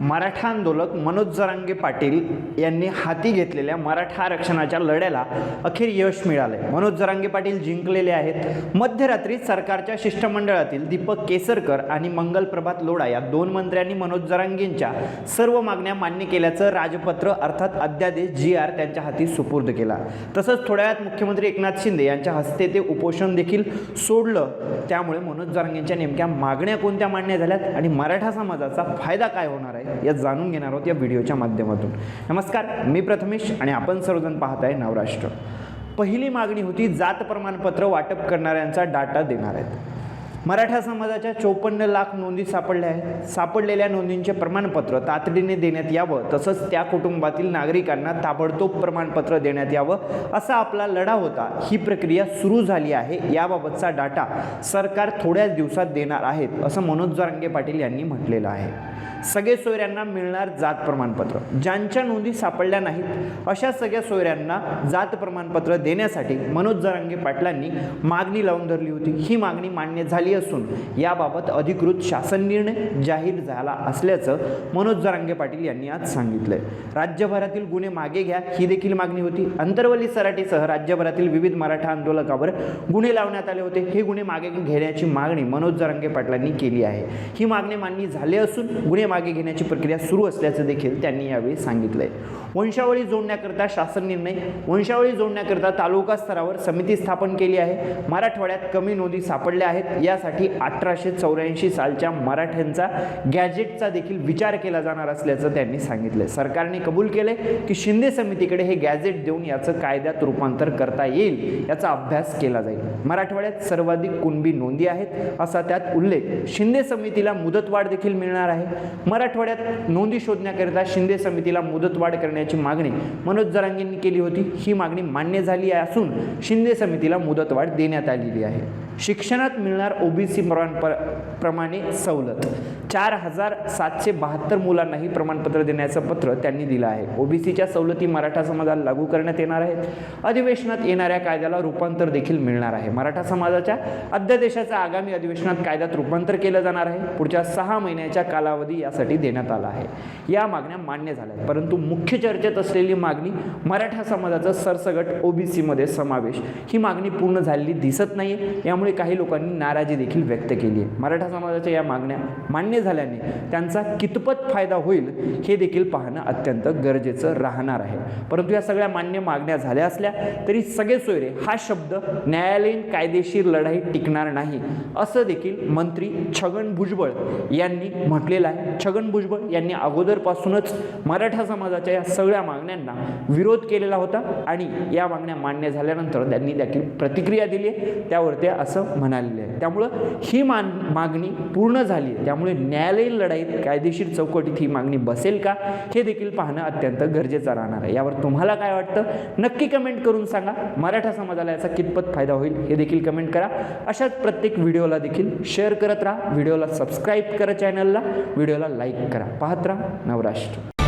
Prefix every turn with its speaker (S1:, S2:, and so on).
S1: मराठा आंदोलक मनोज जरांगे पाटील यांनी हाती घेतलेल्या मराठा आरक्षणाच्या लढ्याला अखेर यश मिळाले मनोज जरांगे पाटील जिंकलेले आहेत. मध्यरात्री सरकारच्या शिष्टमंडळातील दीपक केसरकर आणि मंगल प्रभात लोढा या दोन मंत्र्यांनी मनोज जरांगेंच्या सर्व मागण्या मान्य केल्याचं राजपत्र अर्थात अध्यादेश जी आर त्यांच्या हाती सुपूर्द केला. तसंच थोड्या वेळात मुख्यमंत्री एकनाथ शिंदे यांच्या हस्ते ते उपोषण देखील सोडलं. त्यामुळे मनोज जरांगेंच्या नेमक्या मागण्या कोणत्या मान्य झाल्यात आणि मराठा समाजाचा फायदा काय होणार आहे? या जाणून घेणार आहोत या व्हिडिओच्या माध्यमातून. नमस्कार मी प्रथमेश आणि आपण सर्वजण पाहत आहे नवराष्ट्र. पहिली मागणी होती जात प्रमाणपत्र वाटप करणाऱ्यांचा डाटा देणार आहेत. मराठा समाजाच्या चोपन्न लाख नोंदी सापडल्या आहेत. सापडलेल्या नोंदींचे प्रमाणपत्र तातडीने देण्यात यावं तसंच त्या कुटुंबातील नागरिकांना ताबडतोब प्रमाणपत्र देण्यात यावं असा आपला लढा होता. ही प्रक्रिया सुरू झाली आहे याबाबतचा डाटा सरकार थोड्याच दिवसात देणार आहेत असं मनोज जरांगे पाटील यांनी म्हटलेलं आहे. सगळे सोयऱ्यांना मिळणार जात प्रमाणपत्र. ज्यांच्या नोंदी सापडल्या नाहीत अशा सगळ्या सोयऱ्यांना जात प्रमाणपत्र देण्यासाठी मनोज जरांगे पाटलांनी मागणी लावून धरली होती. ही मागणी मान्य झाली असून याबाबत अधिकृत शासन निर्णय जाहीर झाला असल्याचं मनोज जरांगे पाटील यांनी आज सांगितलं राज्यभरातील गुन्हे मागे घ्या ही देखील मागणी होती. अंतर्वली सराटीसह राज्यभरातील विविध मराठा आंदोलकावर गुन्हे लावण्यात आले होते. हे गुन्हे मागे घेण्याची मागणी मनोज जरांगे पाटलांनी केली आहे. ही मागणी मान्य झाली असून गुन्हे मागे घेण्याची प्रक्रिया सुरू असल्याचं देखील त्यांनी यावेळी सांगितलंय. वंशावळी जोडण्याकरता शासन निर्णय वंशावळी जोडण्याकरता तालुका स्तरावर समिती स्थापन केली आहे. मराठवाड्यात कमी नोंदी सापडल्या आहेत. या यासाठी अठराशे चौऱ्याऐंशी सालच्या मराठ्यांचा गॅजेटचा देखील विचार केला जाणार असल्याचं त्यांनी सांगितलं. सरकारने कबूल केले की शिंदे समितीकडे हे गॅजेट देऊन याचं कायद्यात रूपांतर करता येईल याचा अभ्यास केला जाईल. मराठवाड्यात सर्वाधिक कुणबी नोंदी आहेत असा त्यात उल्लेख शिंदे समितीला मुदतवाढ देखील मिळणार आहे. मराठवाड्यात नोंदी शोधण्याकरिता शिंदे समितीला मुदतवाढ करण्याची मागणी मनोज जरांगेंनी केली होती. ही मागणी मान्य झाली आहे असून शिंदे समितीला मुदतवाढ देण्यात आलेली आहे. शिक्षणात मिळणार ओबीसी प्रमाणे सवलत. चार हजार सातशे बहात्तर मुलांनाही प्रमाणपत्र देण्याचं पत्र त्यांनी दिलं आहे. ओबीसीच्या सवलती मराठा समाजाला लागू करण्यात येणार आहेत. अधिवेशनात येणाऱ्या कायद्याला रूपांतर देखील मिळणार आहे. मराठा समाजाच्या अध्यादेशाचा आगामी अधिवेशनात कायद्यात रूपांतर केलं जाणार आहे. पुढच्या सहा महिन्याच्या कालावधी यासाठी देण्यात आला आहे. या मागण्या मान्य झाल्या आहेत. परंतु मुख्य चर्चेत असलेली मागणी मराठा समाजाचा सरसगट ओबीसीमध्ये समावेश. ही मागणी पूर्ण झालेली दिसत नाही यामुळे काही लोकांनी नाराजी देखील व्यक्त केली आहे. मराठा समाजाच्या या मागण्या मान्य झाल्याने त्यांचा कितपत फायदा होईल हे देखील पाहणं अत्यंत गरजेचं राहणार आहे. परंतु या सगळ्या मान्य मागण्या झाल्या असल्या तरी सगळे सोयरे हा शब्द न्यायालयीन कायदेशीर लढाई टिकणार नाही असं देखील मंत्री छगन भुजबळ यांनी म्हटलेलं आहे. छगन भुजबळ यांनी अगोदरपासूनच मराठा समाजाच्या या सगळ्या मागण्यांना विरोध केलेला होता आणि या मागण्या मान्य झाल्यानंतर त्यांनी देखील प्रतिक्रिया दिली त्यावर ते असं म्हणालेले आहे. त्यामुळं ही मान मागणी पूर्ण झाली आहे. त्यामुळे न्यायालयीन लढाईत कायदेशीर चौकटीत ही मागणी बसेल का हे देखील पाहणं अत्यंत गरजेचं राहणार आहे. यावर तुम्हाला काय वाटतं? नक्की कमेंट करून सांगा. मराठा समाजाला याचा कितपत फायदा होईल हे देखील कमेंट करा. अशाच प्रत्येक व्हिडिओला देखील शेअर करत राहा. व्हिडिओला सबस्क्राईब करा चॅनलला व्हिडिओला लाईक करा. पाहत राहा. नवराष्ट्र.